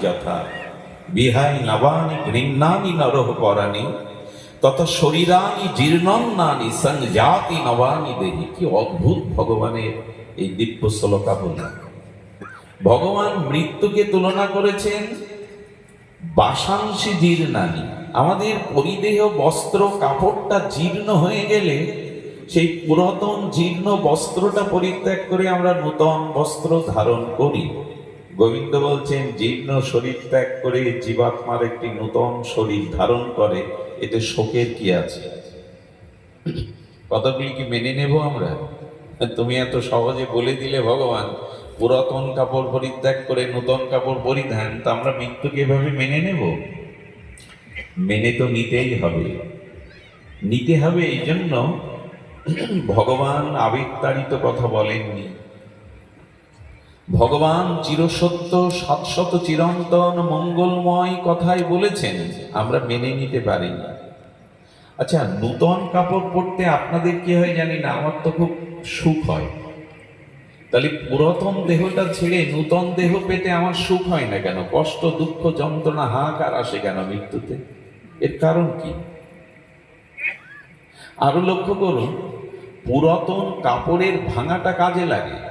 যথা। বিহাই নবানি গৃহ্ণানি নরহ পরাণী। তত শরীরানি জীর্ণন্নানি সংজাতি নবানি দেহি। কি অদ্ভুত ভগবানের এই দিব্য শ্লোকাবলী ভগবান মৃত্যুকে তুলনা করেছেন বাসাংশী জীর্ণানি। আমাদের পরিদেহ, বস্ত্র, কাপড়টা জীর্ণ হয়ে গেলে সেই পুরাতন জীর্ণ বস্ত্রটা পরিত্যাগ করে আমরা নূতন বস্ত্র ধারণ করি। গোবিন্দ বলছেন, জীর্ণ শরীর ত্যাগ করে জীবাত্মার একটি নূতন শরীর ধারণ করে, এতে শোকের কি আছে? কতগুলি কি মেনে নেব আমরা? তুমি এত সহজে বলে দিলে ভগবান, পুরাতন কাপড় পরিত্যাগ করে নূতন কাপড় পরিধান, তা আমরা মৃত্যুকে এভাবে মেনে নেব? মেনে তো নিতেই হবে। নিতে হবে এই জন্য ভগবান আবেগতাড়িত কথা বলেননি। ভগবান চিরসত্য সৎশত চিরন্তন, মঙ্গলময় কথাই বলেছেন, আমরা মেনে নিতে পারি না। আচ্ছা নূতন কাপড় পরতে আপনাদের কি হয় জানি না, আমার তো খুব সুখ হয়। তাহলে পুরাতন দেহটা ছেড়ে নূতন দেহ পেতে আমার সুখ হয় না কেন? কষ্ট, দুঃখ, যন্ত্রণা, হাহাকার আসে কেন মৃত্যুতে? এর কারণ কি? আরও লক্ষ্য করুন, পুরাতন কাপড়ের ভাঙাটা কাজে লাগে।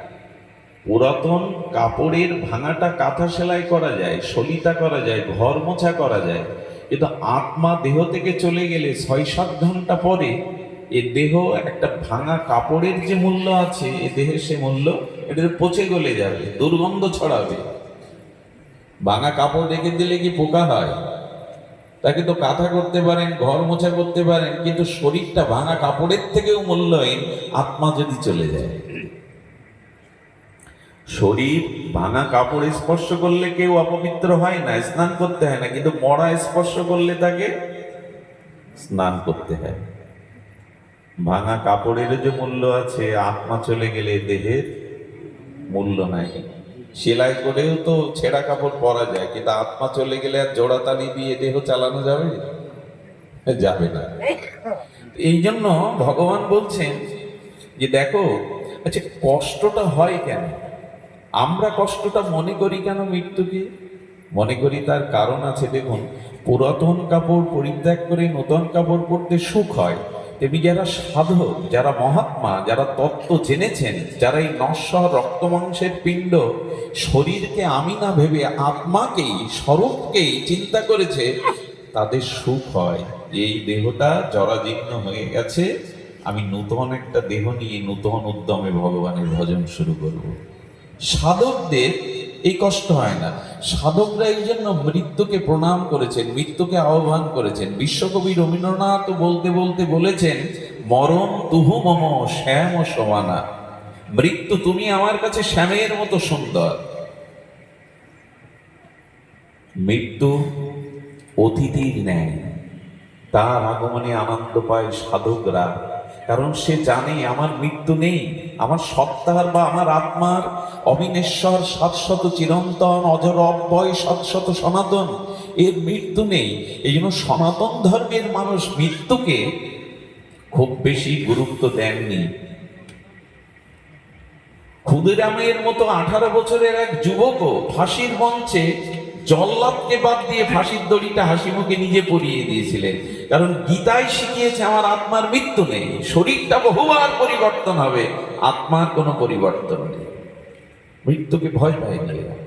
পুরাতন কাপড়ের ভাঙাটা কাঁথা সেলাই করা যায়, সলিতা করা যায়, ঘর মোছা করা যায়। কিন্তু আত্মা দেহ থেকে চলে গেলে ছয় সাত ঘণ্টা পরে এ দেহ একটা ভাঙা কাপড়ের যে মূল্য আছে, এ দেহের সে মূল্য এটা পচে গলে যাবে, দুর্গন্ধ ছড়াবে। ভাঙা কাপড় রেখে দিলে কি পোকা হয়? তাকে তো কাঁথা করতে পারেন, ঘর মোছা করতে পারেন, কিন্তু শরীরটা ভাঙা কাপড়ের থেকেও মূল্যহীন আত্মা যদি চলে যায়। শরীর, ভাঙা কাপড় স্পর্শ করলে কেউ অপবিত্র হয় না, স্নান করতে হয় না, কিন্তু মরা স্পর্শ করলে তাকে স্নান করতে হয়। ভাঙা কাপড়ের যে মূল্য আছে, আত্মা চলে গেলে দেহের মূল্য নাই। সেলাই করেও তো ছেঁড়া কাপড় পরা যায়, কিন্তু আত্মা চলে গেলে আর জোড়াতালি দিয়ে দেহ চালানো যাবে? যাবে না। এই জন্য ভগবান বলছেন যে, দেখো আচ্ছা কষ্টটা হয় কেন? আমরা কষ্টটা মনে করি কেন মৃত্যুকে? মনে করি তার কারণ আছে, দেখুন, পুরাতন কাপড় পরিত্যাগ করে নতুন কাপড় পরতে সুখ হয়। তেমনি যারা সাধক, যারা মহাত্মা, যারা তত্ত্ব জেনেছেন, যারা এই নশ্বর রক্ত মাংসের পিণ্ড, শরীরকে আমি না ভেবে আত্মাকেই, স্বরূপকেই চিন্তা করেছে, তাদের সুখ হয়। যে এই দেহটা জরাজীর্ণ হয়ে গেছে, আমি নূতন একটা দেহ নিয়ে নূতন উদ্যমে ভগবানের ভজন শুরু করব। সাধকদের এই কষ্ট হয় না। সাধকরা এই জন্য মৃত্যুকে প্রণাম করেছেন, মৃত্যুকে আহ্বান করেছেন। বিশ্বকবি রবীন্দ্রনাথ বলতে বলতে বলেছেন, মরণ তুহু মম, শ্যাম সমানা। মৃত্যু তুমি আমার কাছে শ্যামের মতো সুন্দর। মৃত্যু অতিথির ন্যায়। তার আগমনে আনন্দ পায় সাধকরা। কারণ সে জানে আমার মৃত্যু নেই, আমার সত্তার বা আমার আত্মার। অবিনেশ্বর শাশ্বত চিরন্তন অজর অব্যয় শাশ্বত সনাতন, এর মৃত্যু নেই। এই জন্য সনাতন ধর্মের মানুষ মৃত্যুকে খুব বেশি গুরুত্ব দেননি। ক্ষুদিরামের মতো আঠারো বছরের এক যুবকও ফাঁসির মঞ্চে জল্লাদকে বাদ দিয়ে ফাঁসির দড়িটা হাসি মুখে নিজে পরিয়ে দিয়েছিলেন। কারণ গীতায় শিখিয়েছে, আমার আত্মার মৃত্যু নেই, শরীরটা বহুবার পরিবর্তন হবে, আত্মার কোনো পরিবর্তন নেই। মৃত্যুকে ভয় পায়নি এরা।